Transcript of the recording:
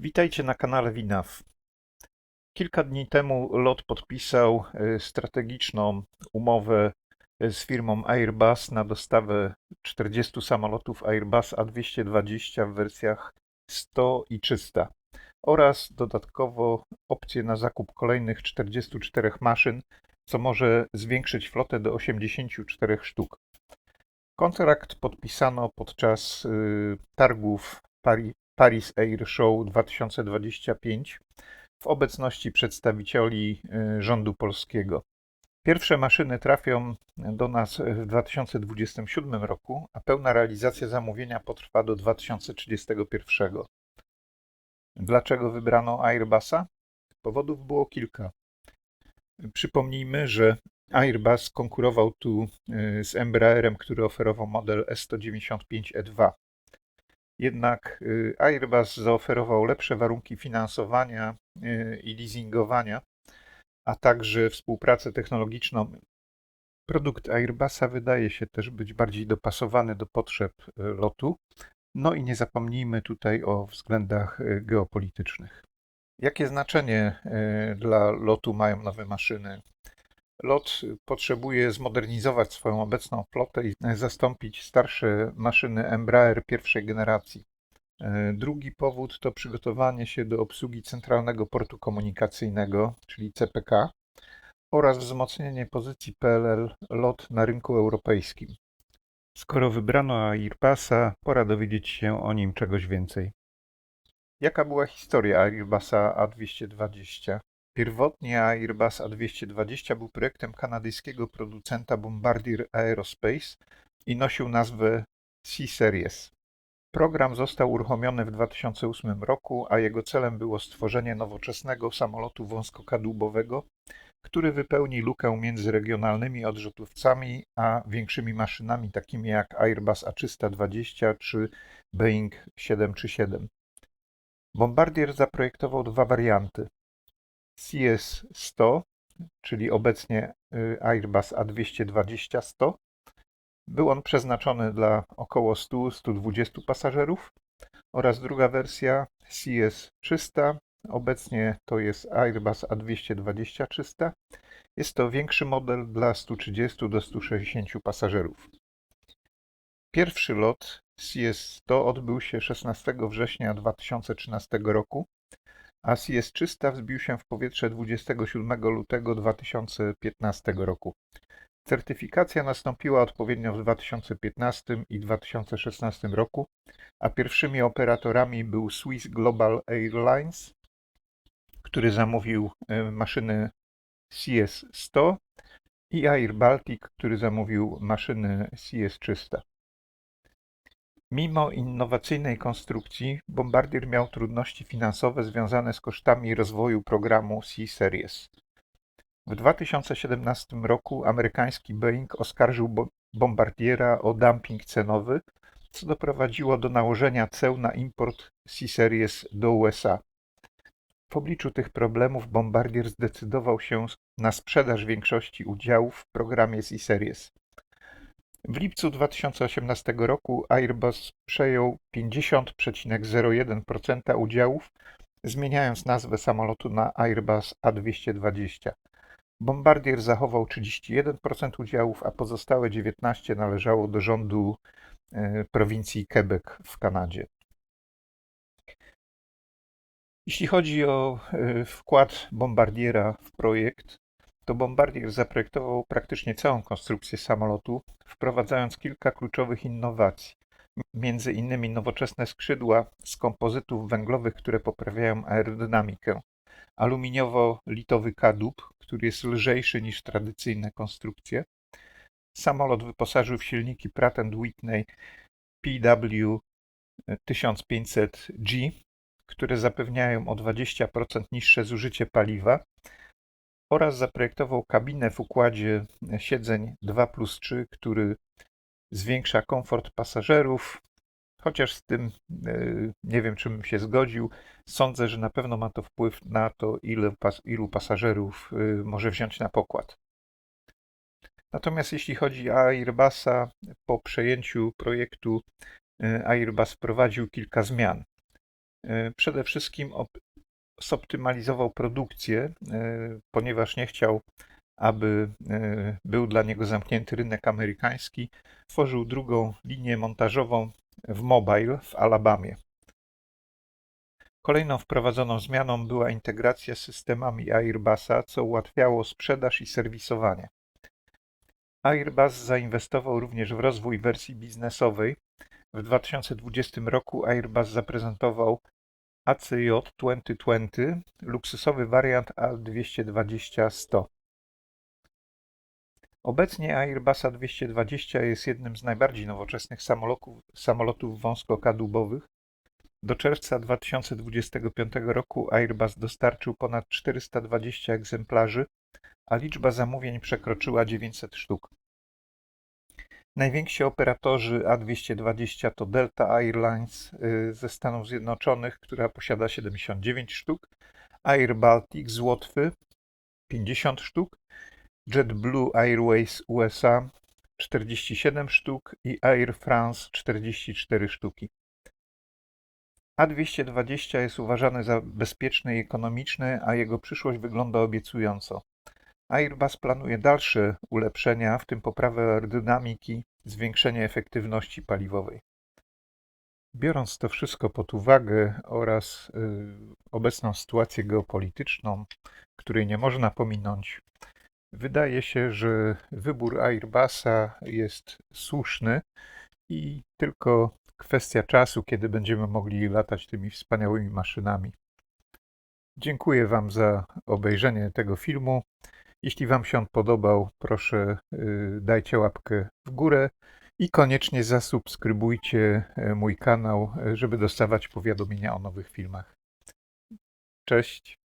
Witajcie na kanale Winaw. Kilka dni temu LOT podpisał e, strategiczną umowę e, z firmą Airbus na dostawę 40 samolotów Airbus A220 w wersjach 100 i 300 oraz dodatkowo opcję na zakup kolejnych 44 maszyn, co może zwiększyć flotę do 84 sztuk. Kontrakt podpisano podczas y, targów Paris Paris Air Show 2025 w obecności przedstawicieli y, rządu polskiego. Pierwsze maszyny trafią do nas w 2027 roku, a pełna realizacja zamówienia potrwa do 2031. Dlaczego wybrano Airbusa? Powodów było kilka. Przypomnijmy, że Airbus konkurował tu y, z Embraerem, który oferował model S195E2. Jednak y, Airbus zaoferował lepsze warunki finansowania y, i leasingowania, a także współpracę technologiczną. Produkt Airbusa wydaje się też być bardziej dopasowany do potrzeb y, lotu. No i nie zapomnijmy tutaj o względach geopolitycznych. Jakie znaczenie dla lotu mają nowe maszyny? LOT potrzebuje zmodernizować swoją obecną flotę i zastąpić starsze maszyny Embraer pierwszej generacji. E, drugi powód to przygotowanie się do obsługi Centralnego Portu Komunikacyjnego, czyli CPK, oraz wzmocnienie pozycji PLL LOT na rynku europejskim. Skoro wybrano Airbusa, pora dowiedzieć się o nim czegoś więcej. Jaka była historia Airbusa A220? Pierwotnie Airbus A220 był projektem kanadyjskiego producenta Bombardier Aerospace i nosił nazwę C-Series. Program został uruchomiony w 2008 roku, a jego celem było stworzenie nowoczesnego samolotu wąskokadłubowego, który wypełni lukę między regionalnymi odrzutowcami a większymi maszynami takimi jak Airbus A320 czy Boeing 737. Bombardier zaprojektował dwa warianty. CS-100, czyli obecnie y, Airbus A220-100. Był on przeznaczony dla około 100-120 pasażerów oraz druga wersja CS-300, obecnie to jest Airbus A220-300. Jest to większy model dla 130 do 160 pasażerów. Pierwszy lot CS-100 odbył się 16 września 2013 roku a CS-300 wzbił się w powietrze 27 lutego 2015 roku. Certyfikacja nastąpiła odpowiednio w 2015 i 2016 roku, a pierwszymi operatorami był Swiss Global Airlines, który zamówił e, maszyny CS-100 i Air Baltic, który zamówił maszyny CS-300. Mimo innowacyjnej konstrukcji, Bombardier miał trudności finansowe związane z kosztami rozwoju programu C-Series. W 2017 roku amerykański Boeing oskarżył Bombardiera o dumping cenowy, co doprowadziło do nałożenia ceł na import C-Series do USA. W obliczu tych problemów Bombardier zdecydował się na sprzedaż większości udziałów w programie C-Series. W lipcu 2018 roku Airbus przejął 50,01% udziałów, zmieniając nazwę samolotu na Airbus A220. Bombardier zachował 31% udziałów, a pozostałe 19% należało do rządu e, prowincji Quebec w Kanadzie. Jeśli chodzi o e, wkład Bombardiera w projekt, to Bombardier zaprojektował praktycznie całą konstrukcję samolotu, wprowadzając kilka kluczowych innowacji. Między innymi nowoczesne skrzydła z kompozytów węglowych, które poprawiają aerodynamikę, aluminiowo-litowy kadłub, który jest lżejszy niż tradycyjne konstrukcje. Samolot wyposażył w silniki Pratt Whitney PW 1500G, które zapewniają o 20% niższe zużycie paliwa oraz zaprojektował kabinę w układzie siedzeń 2 plus 3, który zwiększa komfort pasażerów, chociaż z tym e, nie wiem, czy bym się zgodził. Sądzę, że na pewno ma to wpływ na to, ile, ilu pasażerów e, może wziąć na pokład. Natomiast jeśli chodzi o Airbusa, po przejęciu projektu e, Airbus wprowadził kilka zmian. Przede wszystkim zoptymalizował produkcję, e, ponieważ nie chciał, aby e, był dla niego zamknięty rynek amerykański. Tworzył drugą linię montażową w Mobile w Alabamie. Kolejną wprowadzoną zmianą była integracja z systemami Airbusa, co ułatwiało sprzedaż i serwisowanie. Airbus zainwestował również w rozwój wersji biznesowej. W 2020 roku Airbus zaprezentował ACJ 2020, luksusowy wariant A220-100. Obecnie Airbusa 220 jest jednym z najbardziej nowoczesnych samolotów, samolotów wąskokadłubowych. Do czerwca 2025 roku Airbus dostarczył ponad 420 egzemplarzy, a liczba zamówień przekroczyła 900 sztuk. Najwięksi operatorzy A220 to Delta Airlines y, ze Stanów Zjednoczonych, która posiada 79 sztuk, Air Baltic z Łotwy 50 sztuk, JetBlue Airways USA 47 sztuk i Air France 44 sztuki. A220 jest uważany za bezpieczny i ekonomiczny, a jego przyszłość wygląda obiecująco. Airbus planuje dalsze ulepszenia, w tym poprawę aerodynamiki, zwiększenie efektywności paliwowej. Biorąc to wszystko pod uwagę oraz y, obecną sytuację geopolityczną, której nie można pominąć, wydaje się, że wybór Airbusa jest słuszny i tylko kwestia czasu, kiedy będziemy mogli latać tymi wspaniałymi maszynami. Dziękuję Wam za obejrzenie tego filmu. Jeśli Wam się on podobał, proszę y, dajcie łapkę w górę i koniecznie zasubskrybujcie y, mój kanał, y, żeby dostawać powiadomienia o nowych filmach. Cześć.